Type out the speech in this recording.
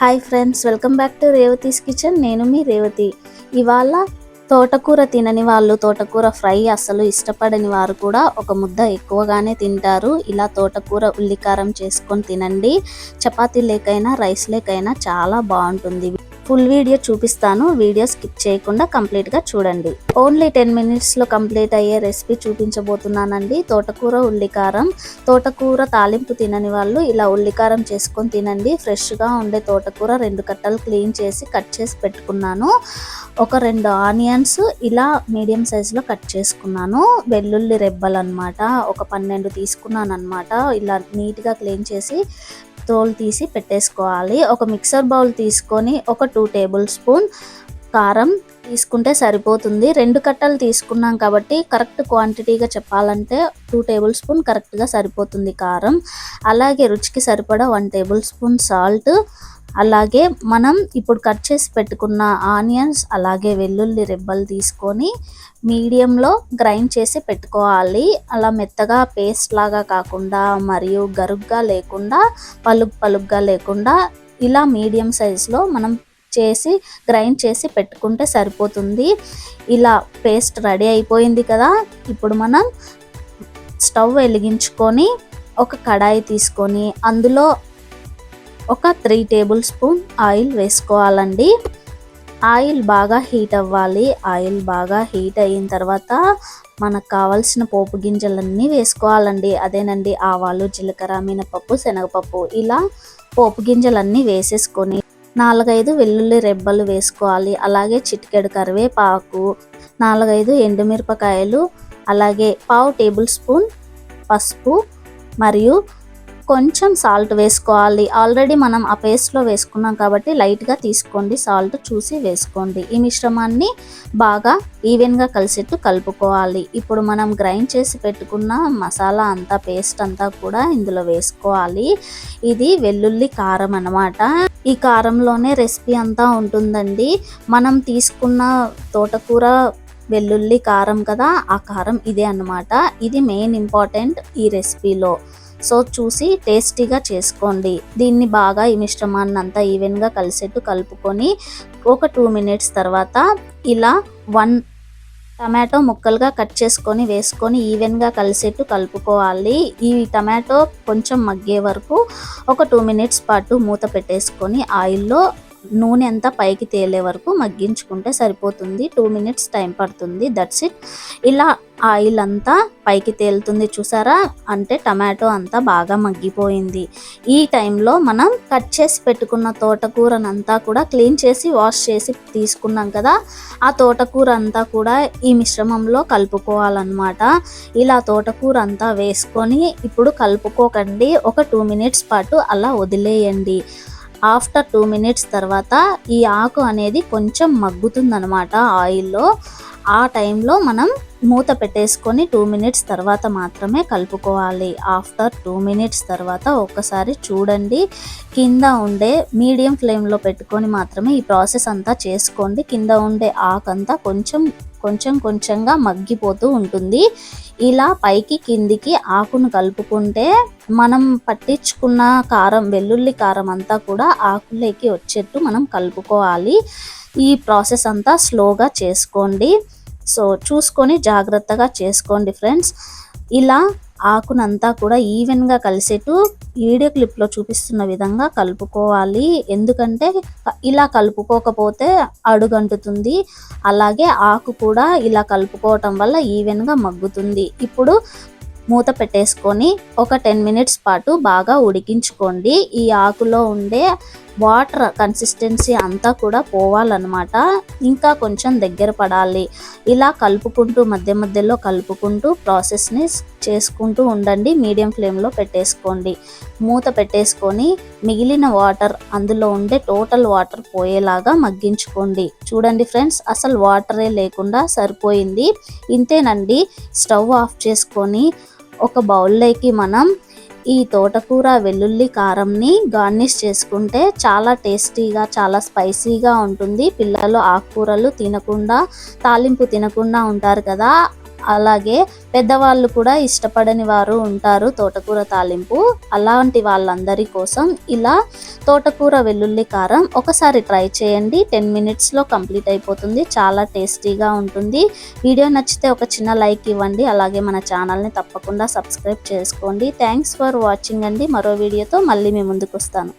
Hi friends welcome back to Revathi's kitchen. నేను మీ రేవతి. ఇవాళ తోటకూర తినని వాళ్ళు తోటకూర ఫ్రై అసలు ఇష్టపడని వారు కూడా ఒక ముద్ద ఎక్కువగానే తింటారు. ఇలా తోటకూర ఉల్లికారం చేసుకొని తినండి. చపాతీ లేకైనా రైస్ లేకైనా చాలా బాగుంటుంది. ఫుల్ వీడియో చూపిస్తాను. వీడియో స్కిప్ చేయకుండా కంప్లీట్గా చూడండి. ఓన్లీ టెన్ మినిట్స్లో కంప్లీట్ అయ్యే రెసిపీ చూపించబోతున్నానండి. తోటకూర ఉల్లికారం. తోటకూర తాలింపు తినని వాళ్ళు ఇలా ఉల్లికారం చేసుకొని తినండి. ఫ్రెష్గా ఉండే తోటకూర రెండు కట్టలు క్లీన్ చేసి కట్ చేసి పెట్టుకున్నాను. ఒక రెండు ఆనియన్స్ ఇలా మీడియం సైజులో కట్ చేసుకున్నాను. వెల్లుల్లి రెబ్బలు అనమాట ఒక పన్నెండు తీసుకున్నాను అనమాట ఇలా నీట్గా క్లీన్ చేసి తోలు తీసి పెట్టేసుకోవాలి. ఒక మిక్సర్ బౌల్ తీసుకొని ఒక టూ టేబుల్ స్పూన్ కారం తీసుకుంటే సరిపోతుంది. రెండు కట్టలు తీసుకున్నాం కాబట్టి కరెక్ట్ క్వాంటిటీగా చెప్పాలంటే టూ టేబుల్ స్పూన్ కరెక్ట్గా సరిపోతుంది కారం. అలాగే రుచికి సరిపడా వన్ టేబుల్ స్పూన్ సాల్ట్ అలాగే మనం ఇప్పుడు కట్ చేసి పెట్టుకున్న ఆనియన్స్ అలాగే వెల్లుల్లి రెబ్బలు తీసుకొని మీడియంలో గ్రైండ్ చేసి పెట్టుకోవాలి. అలా మెత్తగా పేస్ట్ లాగా కాకుండా మరియు గరుగ్గా లేకుండా పలుగ్ పలుగ్గా లేకుండా ఇలా మీడియం సైజులో మనం చేసి గ్రైండ్ చేసి పెట్టుకుంటే సరిపోతుంది. ఇలా పేస్ట్ రెడీ అయిపోయింది కదా. ఇప్పుడు మనం స్టవ్ వెలిగించుకొని ఒక కడాయి తీసుకొని అందులో ఒక త్రీ టేబుల్ స్పూన్ ఆయిల్ వేసుకోవాలండి. ఆయిల్ బాగా హీట్ అవ్వాలి. ఆయిల్ బాగా హీట్ అయిన తర్వాత మనకు కావాల్సిన పోపు గింజలన్నీ వేసుకోవాలండి. అదేనండి ఆవాలు జీలకర్ర మినపప్పు శనగపప్పు ఇలా పోపు గింజలన్నీ వేసేసుకొని నాలుగైదు వెల్లుల్లి రెబ్బలు వేసుకోవాలి. అలాగే చిటికెడు కరివేపాకు నాలుగైదు ఎండుమిరపకాయలు అలాగే పావు టేబుల్ స్పూన్ పసుపు మరియు కొంచెం సాల్ట్ వేసుకోవాలి. ఆల్రెడీ మనం ఆ పేస్ట్లో వేసుకున్నాం కాబట్టి లైట్గా తీసుకోండి. సాల్ట్ చూసి వేసుకోండి. ఈ మిశ్రమాన్ని బాగా ఈవెన్గా కలిసేట్టు కలుపుకోవాలి. ఇప్పుడు మనం గ్రైండ్ చేసి పెట్టుకున్న మసాలా అంతా పేస్ట్ అంతా కూడా ఇందులో వేసుకోవాలి. ఇది వెల్లుల్లి కారం అన్నమాట. ఈ కారంలోనే రెసిపీ అంతా ఉంటుందండి. మనం తీసుకున్న తోటకూర వెల్లుల్లి కారం కదా ఆ కారం ఇదే అన్నమాట. ఇది మెయిన్ ఇంపార్టెంట్ ఈ రెసిపీలో సో చూసి టేస్టీగా చేసుకోండి. దీన్ని బాగా ఈ మిశ్రమాన్ని అంతా ఈవెన్గా కలిసేట్టు కలుపుకొని ఒక టూ మినిట్స్ తర్వాత ఇలా వన్ టమాటో ముక్కలుగా కట్ చేసుకొని వేసుకొని ఈవెన్గా కలిసేట్టు కలుపుకోవాలి. ఈ టమాటో కొంచెం మగ్గే వరకు ఒక టూ మినిట్స్ పాటు మూత పెట్టేసుకొని ఆయిల్లో నూనె అంతా పైకి తేలే వరకు మగ్గించుకుంటే సరిపోతుంది. టూ మినిట్స్ టైం పడుతుంది. దట్స్ ఇట్ ఇలా ఆయిల్ అంతా పైకి తేలుతుంది చూసారా? అంటే టమాటో అంతా బాగా మగ్గిపోయింది. ఈ టైంలో మనం కట్ చేసి పెట్టుకున్న తోటకూరనంతా కూడా క్లీన్ చేసి వాష్ చేసి తీసుకున్నాం కదా? ఆ తోటకూర అంతా కూడా ఈ మిశ్రమంలో కలుపుకోవాలన్నమాట. ఇలా తోటకూర అంతా వేసుకొని ఇప్పుడు కలుపుకోకండి. ఒక టూ మినిట్స్ పాటు అలా వదిలేయండి. ఆఫ్టర్ టూ మినిట్స్ తర్వాత ఈ ఆకు అనేది కొంచెం మగ్గుతుందనమాట ఆయిల్లో. ఆ టైంలో మనం మూత పెట్టేసుకొని టూ మినిట్స్ తర్వాత మాత్రమే కలుపుకోవాలి. ఆఫ్టర్ టూ మినిట్స్ తర్వాత ఒక్కసారి చూడండి. కింద ఉండే మీడియం ఫ్లేమ్లో పెట్టుకొని మాత్రమే ఈ ప్రాసెస్ అంతా చేసుకోండి. కింద ఉండే ఆకంతా కొంచెం కొంచెం కొంచెంగా మగ్గిపోతూ ఉంటుంది. ఇలా పైకి కిందికి ఆకును కలుపుకుంటే మనం పట్టించుకున్న కారం వెల్లుల్లి కారం అంతా కూడా ఆకులోకి వచ్చేట్టు మనం కలుపుకోవాలి. ఈ ప్రాసెస్ అంతా స్లోగా చేసుకోండి. సో చూసుకొని జాగ్రత్తగా చేసుకోండి ఫ్రెండ్స్. ఇలా ఆకునంతా కూడా ఈవెన్గా కలిసేట్టు వీడియో క్లిప్లో చూపిస్తున్న విధంగా కలుపుకోవాలి. ఎందుకంటే ఇలా కలుపుకోకపోతే అడుగంటుతుంది. అలాగే ఆకు కూడా ఇలా కలుపుకోవటం వల్ల ఈవెన్గా మగ్గుతుంది. ఇప్పుడు మూత పెట్టేసుకొని ఒక టెన్ మినిట్స్ పాటు బాగా ఉడికించుకోండి. ఈ ఆకులో ఉండే వాటర్ కన్సిస్టెన్సీ అంతా కూడా పోవాలన్నమాట. ఇంకా కొంచెం దగ్గర పడాలి. ఇలా కలుపుకుంటూ మధ్య మధ్యలో కలుపుకుంటూ ప్రాసెస్ని చేసుకుంటూ ఉండండి. మీడియం ఫ్లేమ్లో పెట్టేసుకోండి. మూత పెట్టేసుకొని మిగిలిన వాటర్ అందులో ఉండే టోటల్ వాటర్ పోయేలాగా మగ్గించుకోండి. చూడండి ఫ్రెండ్స్ అసలు వాటరే లేకుండా సరిపోయింది. ఇంతేనండి స్టవ్ ఆఫ్ చేసుకొని ఒక బౌల్లోకి మనం ఈ తోటకూర వెల్లుల్లి కారంని గార్నిష్ చేసుకుంటే చాలా టేస్టీగా చాలా స్పైసీగా ఉంటుంది. పిల్లలు ఆకుకూరలు తినకుండా తాలింపు తినకుండా ఉంటారు కదా. అలాగే పెద్దవాళ్ళు కూడా ఇష్టపడని వారు ఉంటారు తోటకూర తాలింపు. అలాంటి వాళ్ళందరి కోసం ఇలా తోటకూర వెల్లుల్లి కారం ఒకసారి ట్రై చేయండి. టెన్ మినిట్స్లో కంప్లీట్ అయిపోతుంది. చాలా టేస్టీగా ఉంటుంది. వీడియో నచ్చితే ఒక చిన్న లైక్ ఇవ్వండి. అలాగే మన ఛానల్ని తప్పకుండా సబ్స్క్రైబ్ చేసుకోండి. థ్యాంక్స్ ఫర్ వాచింగ్ అండి. మరో వీడియోతో మళ్ళీ మీ ముందుకు వస్తాను.